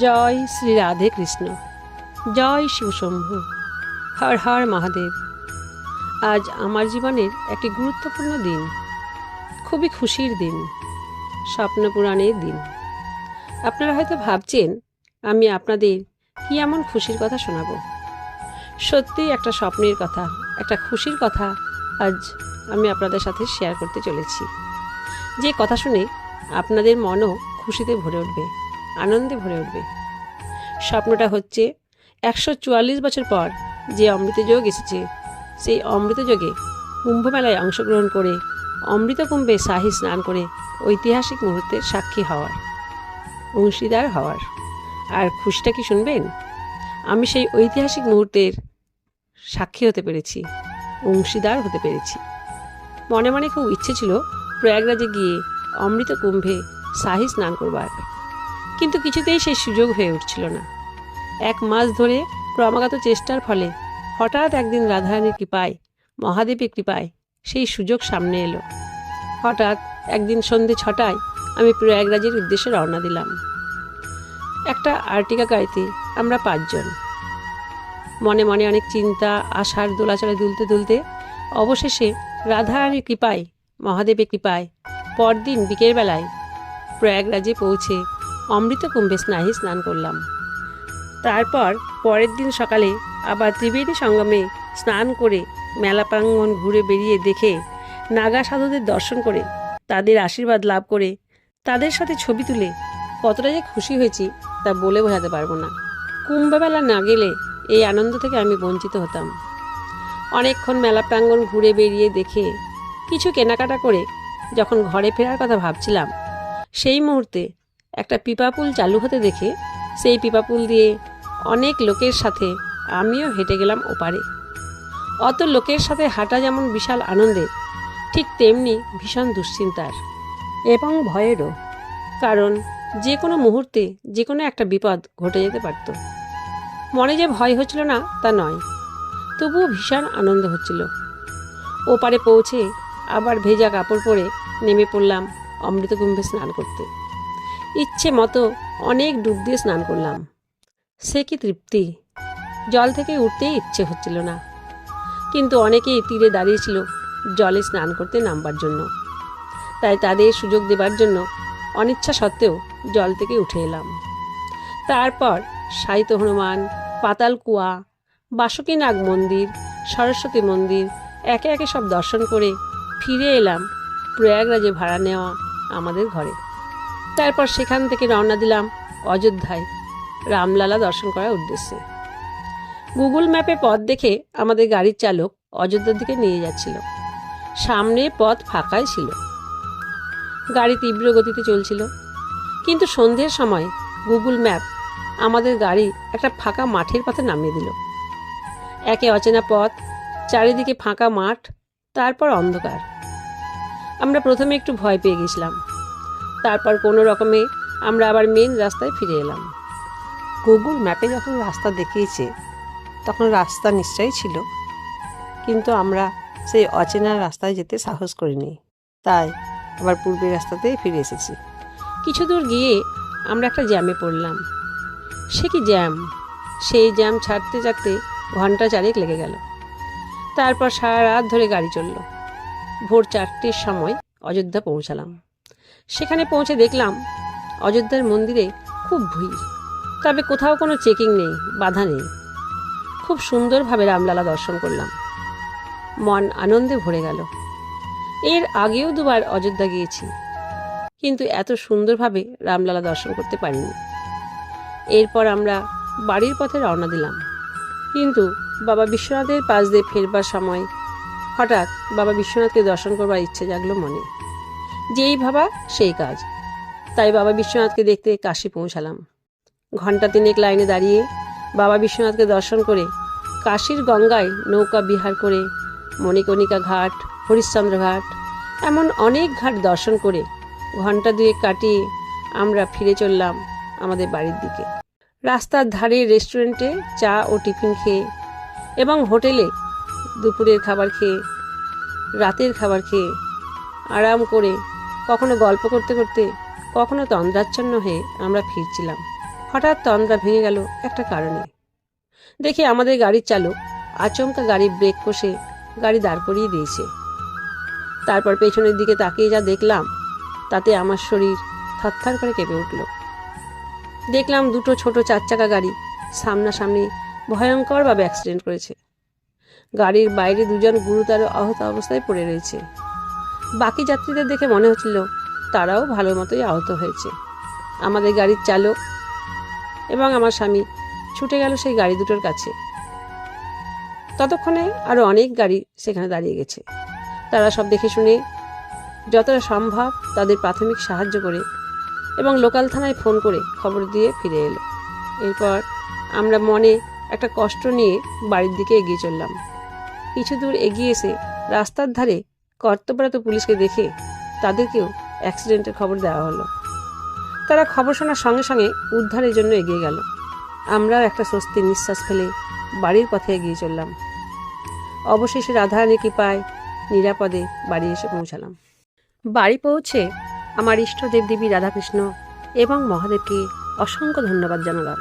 জয় শ্রী রাধে কৃষ্ণ। জয় শিবশম্ভু হর হর মহাদেব। আজ আমার জীবনের একটি গুরুত্বপূর্ণ দিন। খুবই খুশির দিন। স্বপ্নপুরাণের দিন। আপনারা হয়তো ভাবছেন, আমি আপনাদের কি এমন খুশির কথা শোনাবো? সত্যিই একটা স্বপ্নের কথা, একটা খুশির কথা আজ আমি আপনাদের সাথে শেয়ার করতে চলেছি। যে কথা শুনে আপনাদের মনও খুশিতে ভরে উঠবে। আনন্দে ভরে উঠবে। স্বপ্নটা হচ্ছে, একশো চুয়াল্লিশ বছর পর যে অমৃতযোগ এসেছে, সেই অমৃতযোগে কুম্ভমেলায় অংশগ্রহণ করে অমৃত কুম্ভে শাহী স্নান করে ঐতিহাসিক মুহূর্তের সাক্ষী হওয়ার, অংশীদার হওয়ার। আর খুশিটা কি শুনবেন? আমি সেই ঐতিহাসিক মুহূর্তের সাক্ষী হতে পেরেছি, অংশীদার হতে পেরেছি। মনে মনে খুব ইচ্ছে ছিল প্রয়াগরাজে গিয়ে অমৃত কুম্ভে শাহী স্নান করবার। কিন্তু কিছুতেই সেই সুযোগ হয়ে উঠছিল না। এক মাস ধরে ক্রমাগত চেষ্টার ফলে হঠাৎ একদিন রাধারানীর কৃপায়, মহাদেবের কৃপায় সেই সুযোগ সামনে এলো। হঠাৎ একদিন সন্ধে ছটায় আমি প্রয়াগরাজের উদ্দেশ্যে রওনা দিলাম। একটা আর্টিকা গাড়িতে আমরা পাঁচজন। মনে মনে অনেক চিন্তা, আশার দোলাচলে দুলতে দুলতে অবশেষে রাধারানীর কৃপায়, মহাদেবের কৃপায় পরদিন বিকেলবেলায় প্রয়াগরাজে পৌঁছে অমৃত কুম্ভে স্নাহি স্নান করলাম। তারপর পরের দিন সকালে আবার ত্রিবেণী সঙ্গমে স্নান করে মেলা প্রাঙ্গণ ঘুরে বেরিয়ে দেখে নাগা সাধুদের দর্শন করে তাদের আশীর্বাদ লাভ করে তাদের সাথে ছবি তুলে কতটা যে খুশি হয়েছি তা বলে বোঝাতে পারব না। কুম্ভমেলা না গেলে এই আনন্দ থেকে আমি বঞ্চিত হতাম। অনেকক্ষণ মেলা প্রাঙ্গণ ঘুরে বেরিয়ে দেখে কিছু কেনাকাটা করে যখন ঘরে ফেরার কথা ভাবছিলাম, সেই মুহূর্তে একটা পিপাপুল চালু হতে দেখে সেই পিপাপুল দিয়ে অনেক লোকের সাথে আমিও হেঁটে গেলাম ওপারে। অত লোকের সাথে হাঁটা যেমন বিশাল আনন্দের ঠিক তেমনি ভীষণ দুশ্চিন্তার। এবং ভয়েরও। কারণ যে কোনো মুহূর্তে যে কোনো একটা বিপদ ঘটে যেতে পারত। মনে যে ভয় হচ্ছিল না তা নয়। তবুও ভীষণ আনন্দ হচ্ছিল। ওপারে পৌঁছে আবার ভেজা কাপড় পরে নেমে পড়লাম অমৃতকুম্ভে স্নান করতে। ইচ্ছে মতো অনেক ডুব দিয়ে স্নান করলাম। সে কি তৃপ্তি? জল থেকে উঠতেই ইচ্ছে হচ্ছিল না। কিন্তু অনেকেই তীরে দাঁড়িয়েছিল জলে স্নান করতে নামবার জন্য। তাই তাদের সুযোগ দেবার জন্য অনিচ্ছা সত্ত্বেও জল থেকে উঠে এলাম। তারপর সাহিত্য হনুমান, পাতাল কুয়া বাসুকীনাগ মন্দির, সরস্বতী মন্দির একে একে সব দর্শন করে ফিরে এলাম প্রয়াগরাজে ভাড়া নেওয়া আমাদের ঘরে। তারপর সেখান থেকে রওনা দিলাম অযোধ্যায়, রামলালা দর্শন করার উদ্দেশ্যে। গুগল ম্যাপে পথ দেখে আমাদের গাড়ির চালক অযোধ্যার দিকে নিয়ে যাচ্ছিল। সামনে পথ ফাঁকাই ছিল। গাড়ি তীব্র গতিতে চলছিল। কিন্তু সন্ধ্যের সময় গুগল ম্যাপ আমাদের গাড়ি একটা ফাঁকা মাঠের পথে নামিয়ে দিল। একে অচেনা পথ, চারিদিকে ফাঁকা মাঠ, তারপর অন্ধকার। আমরা প্রথমে একটু ভয় পেয়ে গেছিলাম। তারপর কোনো রকমে আমরা আবার মেন রাস্তায় ফিরে এলাম। গুগল ম্যাপে যখন রাস্তা দেখিয়েছে, তখন রাস্তা নিশ্চয়ই ছিল। কিন্তু আমরা সেই অচেনা রাস্তায় যেতে সাহস করিনি। তাই আবার পূর্বের রাস্তাতেই ফিরে এসেছি। কিছু দূর গিয়ে আমরা একটা জ্যামে পড়লাম। সে কি জ্যাম সেই জ্যাম ছাড়তে ছাড়তে ঘণ্টা চারেক লেগে গেল। তারপর সারা রাত ধরে গাড়ি চলল। ভোর চারটের সময় অযোধ্যা পৌঁছালাম। সেখানে পৌঁছে দেখলাম অযোধ্যার মন্দিরে খুব ভিড়। তবে কোথাও কোনো চেকিং নেই, বাধা নেই। খুব সুন্দরভাবে রামলালা দর্শন করলাম। মন আনন্দে ভরে গেল। এর আগেও দুবার অযোধ্যা গিয়েছি, কিন্তু এত সুন্দরভাবে রামলালা দর্শন করতে পারিনি। এরপর আমরা বাড়ির পথে রওনা দিলাম। কিন্তু বাবা বিশ্বনাথের পাশ দিয়ে ফেরবার সময় হঠাৎ বাবা বিশ্বনাথকে দর্শন করবার ইচ্ছে জাগলো মনে। যেই ভাবা সেই কাজ। তাই বাবা বিশ্বনাথকে দেখতে কাশি পৌঁছালাম। ঘণ্টা তিনেক লাইনে দাঁড়িয়ে বাবা বিশ্বনাথকে দর্শন করে কাশীর গঙ্গায় নৌকা বিহার করে মণিকণিকা ঘাট, হরিশ্চন্দ্র ঘাট, এমন অনেক ঘাট দর্শন করে ঘণ্টা দুয়েক কাটিয়ে আমরা ফিরে চললাম আমাদের বাড়ির দিকে। রাস্তার ধারে রেস্টুরেন্টে চা ও টিফিন খেয়ে এবং হোটেলে দুপুরের খাবার খেয়ে, রাতের খাবার খেয়ে আরাম করে কখনো গল্প করতে করতে, কখনো তন্দ্রাচ্ছন্ন হয়ে আমরা ফিরছিলাম। হঠাৎ তন্দ্রা ভেঙে গেল একটা কারণে। দেখি আমাদের গাড়ির চালক আচমকা গাড়ি ব্রেক কষে গাড়ি দাঁড় করিয়ে দিয়েছে। তারপর পেছনের দিকে তাকিয়ে যা দেখলাম, তাতে আমার শরীর থরথর করে কেঁপে উঠল। দেখলাম দুটো ছোট চার চাকা গাড়ি সামনাসামনি ভয়ঙ্করভাবে অ্যাক্সিডেন্ট করেছে। গাড়ির বাইরে দুজন গুরুতর আহত অবস্থায় পড়ে রয়েছে। বাকি যাত্রীদের দেখে মনে হচ্ছিল তারাও ভালো মতোই আহত হয়েছে। আমাদের গাড়ির চালক এবং আমার স্বামী ছুটে গেল সেই গাড়ি দুটোর কাছে। ততক্ষণে আরও অনেক গাড়ি সেখানে দাঁড়িয়ে গেছে। তারা সব দেখে শুনে যতটা সম্ভব তাদের প্রাথমিক সাহায্য করে এবং লোকাল থানায় ফোন করে খবর দিয়ে ফিরে এলো। এরপর আমরা মনে একটা কষ্ট নিয়ে বাড়ির দিকে এগিয়ে চললাম। কিছু দূর এগিয়ে এসে রাস্তার ধারে কর্তব্যরত পুলিশকে দেখে তাদেরকেও অ্যাক্সিডেন্টের খবর দেওয়া হলো। তারা খবর শোনার সঙ্গে সঙ্গে উদ্ধারের জন্য এগিয়ে গেল। আমরাও একটা স্বস্তির নিঃশ্বাস ফেলে বাড়ির পথে এগিয়ে চললাম। অবশেষে রাধারানী কৃপায় নিরাপদে বাড়ি এসে পৌঁছালাম। বাড়ি পৌঁছে আমার ইষ্ট দেবদেবী রাধাকৃষ্ণ এবং মহাদেবকে অসংখ্য ধন্যবাদ জানালাম।